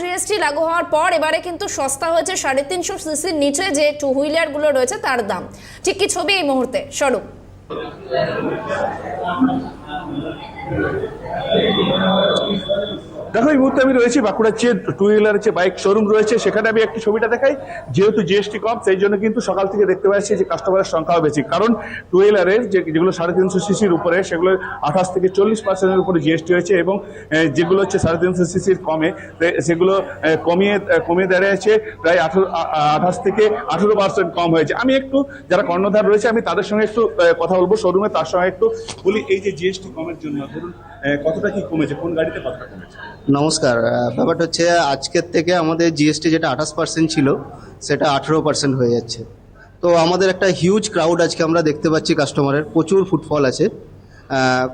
GST লাগু হওয়ার পর এবারে কিন্তু সস্তা হয়েছে সাড়ে তিনশো সিসির নিচে যে টু হুইলারগুলো রয়েছে তার দাম। ঠিক কি ছবি এই মুহূর্তে? স্বরূপ। দেখো, এই মুহূর্তে আমি রয়েছি বাঁকুড়ার যে টু হুইলারের যে বাইক শোরুম রয়েছে। সেখানে আমি একটি ছবিটা দেখাই। যেহেতু জিএসটি কম, সেই জন্য কিন্তু সকাল থেকে দেখতে পাচ্ছি যে কাস্টমারের সংখ্যাও বেশি। কারণ টু হুইলারের যে যেগুলো সাড়ে তিনশো সিসির উপরে, সেগুলো আঠাশ থেকে চল্লিশ পার্সেন্টের উপরে জিএসটি হয়েছে এবং যেগুলো হচ্ছে সাড়ে তিনশো সিসির কমে সেগুলো কমিয়ে কমিয়ে দাঁড়িয়েছে প্রায় আঠারো আঠাশ থেকে আঠেরো পার্সেন্ট কম হয়েছে। আমি একটু, যারা কর্ণধার রয়েছে, আমি তাদের সঙ্গে একটু কথা বলব শোরুমে তার সঙ্গে একটু বলি, এই যে জিএসটি কমের জন্য, ধরুন কতটা কি কমেছে? কোন গাড়িতে কতটা কমেছে? নমস্কার ব্যাপারটা হচ্ছে আজকের থেকে আমাদের জিএসটি যেটা আঠাশ পার্সেন্ট ছিল সেটা আঠেরো পার্সেন্ট হয়ে যাচ্ছে। তো আমাদের একটা হিউজ ক্রাউড আজকে আমরা দেখতে পাচ্ছি কাস্টমারের প্রচুর ফুটফল আছে।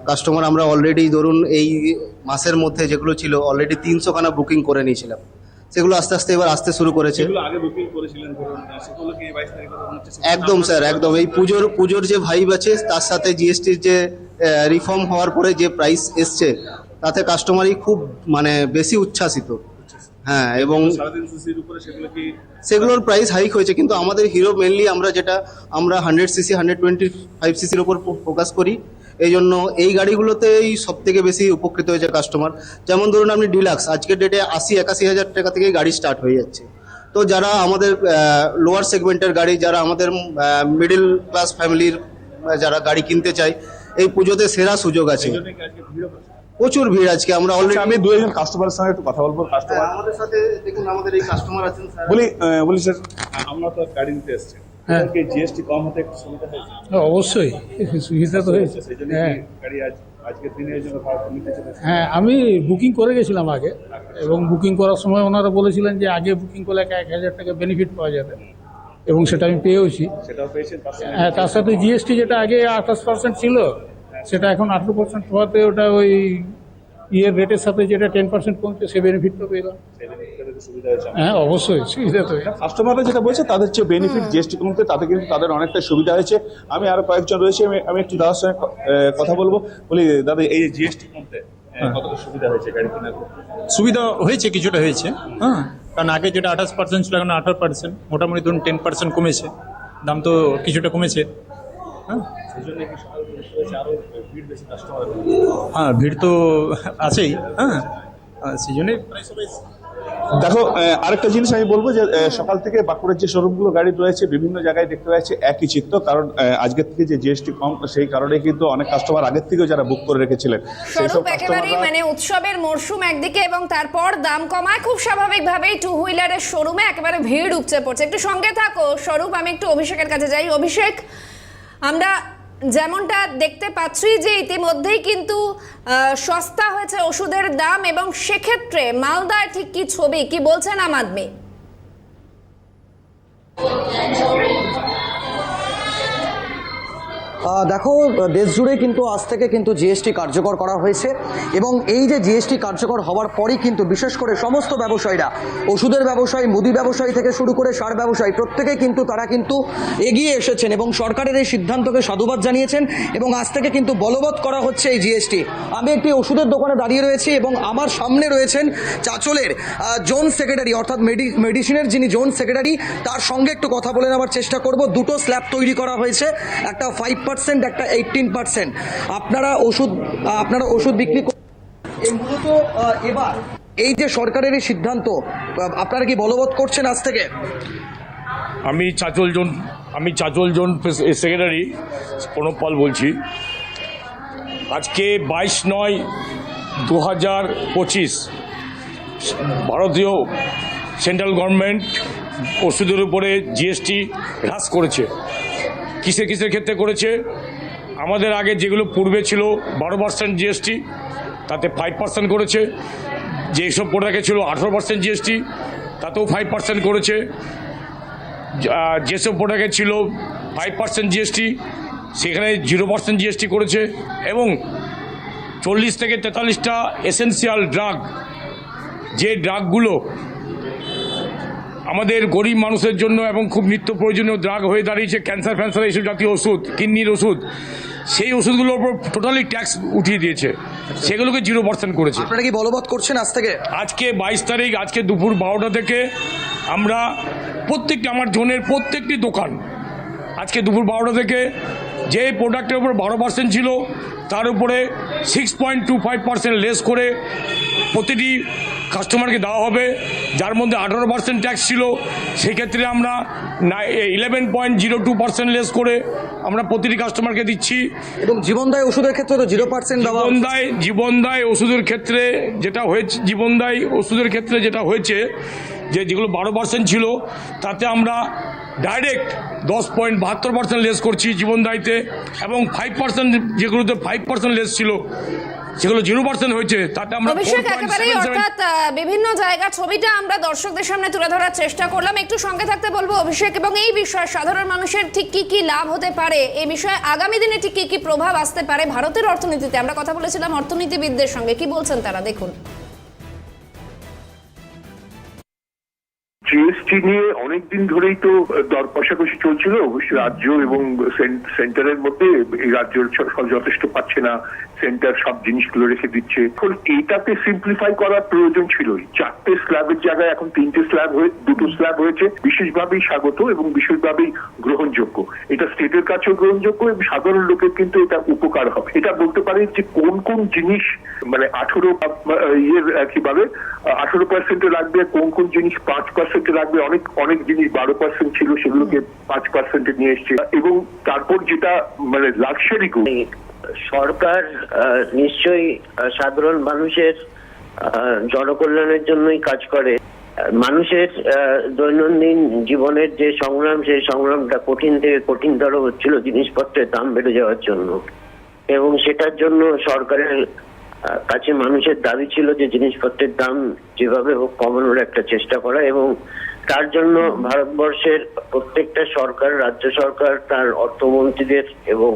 কাস্টমার আমরা অলরেডি ধরুন এই মাসের মধ্যে যেগুলো ছিল অলরেডি তিনশো খানা বুকিং করে নিয়েছিলাম। সেগুলো আস্তে আস্তে এবার আসতে শুরু করেছে। একদম স্যার একদম। এই পুজোর পুজোর যে ভাইব আছে তার সাথে জিএসটির যে রিফর্ম হওয়ার পরে যে প্রাইস এসছে তাতে কাস্টমারই খুব মানে বেশি উচ্ছ্বাসিত। হ্যাঁ এবং সেগুলোর প্রাইস হাইক হয়েছে কিন্তু আমাদের হিরো মেনলি আমরা যেটা আমরা hundred CC hundred twenty five সিসির ওপর ফোকাস করি। এই জন্য এই গাড়িগুলোতেই সব থেকে বেশি উপকৃত হয়েছে কাস্টমার যেমন ধরুন আপনি ডিলাক্স আজকের ডেটে আশি একাশি হাজার টাকা থেকেই গাড়ি স্টার্ট হয়ে যাচ্ছে। তো যারা আমাদের লোয়ার সেগমেন্টের গাড়ি যারা আমাদের মিডিল ক্লাস ফ্যামিলির যারা গাড়ি কিনতে চায় এই পুজোতে সেরা সুযোগ আছে। প্রচুর ভিড় আজকে আমরা আচ্ছা, অলরেডি আমি দু একজন কাস্টমারের সঙ্গে একটু কথা বলব কাস্টমার আমাদের সাথে দেখুন আমাদের এই কাস্টমার আছেন স্যার। বলি বলি স্যার আমরা তো গাড়ি নিতে এসেছি। হ্যাঁ। জিএসটি কম হতে একটু সুবিধা হয়েছে? হ্যাঁ, অবশ্যই সুবিধা তো হয়েছে। সেই জন্য হ্যাঁ। গাড়ি আজ আজকের দিনের জন্য ভাড়া নিতে চলেছে হ্যাঁ আমি বুকিং করে গেছিলাম আগে এবং বুকিং করার সময় ওনারা বলেছিলেন যে আগে বুকিং করলে এক এক হাজার টাকা বেনিফিট পাওয়া যাবে এবং সেটা আমি পেয়েওছি। সেটাও পেয়েছেন হ্যাঁ তার সাথে জিএসটি যেটা আগে আঠাশ পার্সেন্ট ছিল সেটা এখন আঠেরো পার্সেন্ট হওয়াতে ওটা ওই ইয়ের রেটের সাথে যেটা টেন পার্সেন্ট কমছে সে বেনিফিটটা পেলাম সেই সুবিধা হয়েছে হ্যাঁ অবশ্যই সুবিধা তো কাস্টমাররা যেটা বলছে তাদের যে বেনিফিট জিএসটি কমতে তাতে কিন্তু তাদের অনেকটা সুবিধা হয়েছে। আমি আরও কয়েকজন রয়েছে আমি আমি একটু দাদার সঙ্গে কথা বলব। বলি দাদা এই জিএসটি কমতে আহ, কতটা সুবিধা হয়েছে গাড়ি কেনার সুবিধা হয়েছে কিছুটা হয়েছে হ্যাঁ। কারণ আগে যেটা আঠাশ পার্সেন্ট ছিল এখন আঠারো পার্সেন্ট মোটামুটি ধরুন টেন পার্সেন্ট কমেছে। দাম তো কিছুটা কমেছে হ্যাঁ। সেই জন্য কি সকাল থেকে শুরু হয়েছে আরও ভিড় বেশি কাস্টমার হ্যাঁ ভিড় তো আছেই হ্যাঁ। সেই জন্যই দেখো আরেকটা জিনিস আমি বলব যে সকাল থেকে বাঁকুড়ার যে শোরুমগুলো গাড়ি রয়েছে বিভিন্ন জায়গায় দেখতে পাচ্ছি একই চিত্র কারণ আজকের থেকে যে জিএসটি কম সেই কারণে কিন্তু অনেক কাস্টমার আগের থেকেও যারা বুক করে রেখেছিলেন। একেবারেই মানে উৎসবের মরশুম একদিকে এবং তারপর দাম কমায় খুব স্বাভাবিকভাবেই টু হুইলারের শোরুমে একেবারে ভিড় উপচে পড়ছে। একটু সঙ্গে থাকো স্বরূপ আমি একটু অভিষেকের কাছে যাই। অভিষেক আমরা যেমনটা দেখতে পাচ্ছি যে ইতিমধ্যেই কিন্তু সস্তা হয়েছে ওষুধের দাম এবং সেক্ষেত্রে মালদায় ঠিক কি ছবি? কি বলছেন আম আদমি? দেখো, দেশ জুড়ে কিন্তু আজ থেকে কিন্তু জিএসটি কার্যকর করা হয়েছে এবং এই যে জিএসটি কার্যকর হওয়ার পরই কিন্তু বিশেষ করে সমস্ত ব্যবসায়ীরা, ওষুধের ব্যবসায়ী, মুদি ব্যবসায়ী থেকে শুরু করে সার ব্যবসায়ী, প্রত্যেকেই কিন্তু তারা কিন্তু এগিয়ে এসেছেন এবং সরকারের এই সিদ্ধান্তকে সাধুবাদ জানিয়েছেন এবং আজ থেকে কিন্তু বলবৎ করা হচ্ছে এই জিএসটি আমি একটি ওষুধের দোকানে দাঁড়িয়ে রয়েছি এবং আমার সামনে রয়েছেন চাচলের জোন সেক্রেটারি অর্থাৎ মেডি মেডিসিনের যিনি জোন সেক্রেটারি তার সঙ্গে একটু কথা বলে নেওয়ার চেষ্টা করব। দুটো স্ল্যাব তৈরি করা হয়েছে, একটা ফাইভ পার্সেন্ট একটা এইটিন পার্সেন্ট। আপনারা ওষুধ আপনারা ওষুধ বিক্রি মূলত এবার এই যে সরকারের এই সিদ্ধান্ত আপনারা কি বলবৎ করছেন আজ থেকে? আমি চাচল জোন, আমি চাচল জোন সেক্রেটারি প্রণব পাল বলছি। আজকে বাইশ নয় দু হাজার পঁচিশ ভারতীয় সেন্ট্রাল গভর্নমেন্ট ওষুধের উপরে জিএসটি হ্রাস করেছে। কিসে কিসের ক্ষেত্রে করেছে? আমাদের আগে যেগুলো পূর্বে ছিল, বারো পার্সেন্ট জিএসটি তাতে ফাইভ পার্সেন্ট করেছে। যেসব প্রোডাক্টে ছিল আঠেরো পার্সেন্ট জিএসটি তাতেও ফাইভ পার্সেন্ট করেছে। যেসব প্রোডাক্টে ছিল ফাইভ পার্সেন্ট জিএসটি সেখানে জিরো পার্সেন্ট জিএসটি করেছে এবং চল্লিশ থেকে তেতাল্লিশটা এসেন্সিয়াল ড্রাগ যে ড্রাগগুলো আমাদের গরিব মানুষের জন্য এবং খুব নিত্য প্রয়োজনীয় ড্রাগ হয়ে দাঁড়িয়েছে ক্যান্সার ফ্যান্সার এইসব জাতীয় ওষুধ কিডনির ওষুধ সেই ওষুধগুলোর উপর টোটালি ট্যাক্স উঠিয়ে দিয়েছে। সেগুলোকে জিরো পার্সেন্ট করেছে। আপনারা কি বলবৎ করছেন আজ থেকে? আজকে বাইশ তারিখ আজকে দুপুর বারোটা থেকে আমরা প্রত্যেকটি আমার জোনের প্রত্যেকটি দোকান আজকে দুপুর বারোটা থেকে যে প্রোডাক্টের উপর বারো পার্সেন্ট ছিল তার উপরে six point two five percent less করে প্রতিটি কাস্টমারকে দেওয়া হবে যার মধ্যে আঠারো পার্সেন্ট ট্যাক্স ছিল সেক্ষেত্রে আমরা eleven point zero two percent less করে আমরা প্রতিটি কাস্টমারকে দিচ্ছি। এবং জীবনদায় ওষুধের ক্ষেত্রে তো জিরো পার্সেন্ট জীবনদায় জীবনদায় ওষুধের ক্ষেত্রে যেটা হয়েছে জীবনদায় ওষুধের ক্ষেত্রে যেটা হয়েছে যে যেগুলো বারো পার্সেন্ট ছিল তাতে আমরা ডাইরেক্ট দশ পয়েন্ট বাহাত্তর পার্সেন্ট লেস করছি জীবনদায়ীতে এবং ফাইভ পার্সেন্ট যেগুলোতে ফাইভ পার্সেন্ট লেস ছিল সেগুলো জিরো পার্সেন্ট হয়েছে তাতে আমরা অভিষেক 4.77 একেবারেই অর্থাৎ বিভিন্ন জায়গা ছবিটা আমরা দর্শকদের সামনে তুলে ধরার চেষ্টা করলাম। একটু সঙ্গে থাকতে বলব অভিষেক এবং এই বিষয়ে সাধারণ মানুষের ঠিক কি কি লাভ হতে পারে? এই বিষয়ে আগামী দিনে ঠিক কি কি প্রভাব আসতে পারে? ভারতের অর্থনীতিতে আমরা কথা বলেছিলাম অর্থনীতিবিদদের সঙ্গে কি বলছেন তারা? দেখুন। জিএসটি নিয়ে অনেকদিন ধরেই তো দর কষাকষি চলছিল। অবশ্য রাজ্য এবং সেন- সেন্টারের মধ্যে রাজ্য যথেষ্ট পাচ্ছে না। সেন্টার সব জিনিসগুলো রেখে দিচ্ছে। এখন এটাকে সিম্পলিফাই করার প্রয়োজন ছিলই। চারটে স্ল্যাবের জায়গায় এখন তিনটে স্ল্যাব হয়ে দুটো স্ল্যাব হয়েছে। বিশেষভাবেই স্বাগত এবং বিশেষভাবেই গ্রহণযোগ্য। এটা স্টেটের কাছেও গ্রহণযোগ্য এবং সাধারণ লোকের কিন্তু এটা উপকার হবে। এটা বলতে পারে যে কোন কোন জিনিস মানে আঠেরো ইয়ের আহ, কি বলে আঠেরো পার্সেন্টে রাখবে কোন কোন জিনিস পাঁচ পার্সেন্টে রাখবে অনেক অনেক জিনিস, বারো পার্সেন্ট ছিল, সেগুলোকে পাঁচ পার্সেন্টে নিয়ে এসছে। এবং তারপর যেটা মানে লাক্সারি সরকার নিশ্চয়ই সাধারণ মানুষের জনকল্যাণের জন্যই কাজ করে। মানুষের দৈনন্দিন জীবনের যে সংগ্রাম, সেই সংগ্রামটা কঠিন থেকে কঠিনতর হচ্ছিল জিনিসপত্রের দাম বেড়ে যাওয়ার জন্য। এবং সেটার জন্য সরকারের কাছে মানুষের দাবি ছিল যে জিনিসপত্রের দাম যেভাবে হোক কমানোর একটা চেষ্টা করা এবং তার জন্য ভারতবর্ষের প্রত্যেকটা সরকার রাজ্য সরকার তার অর্থমন্ত্রীদের এবং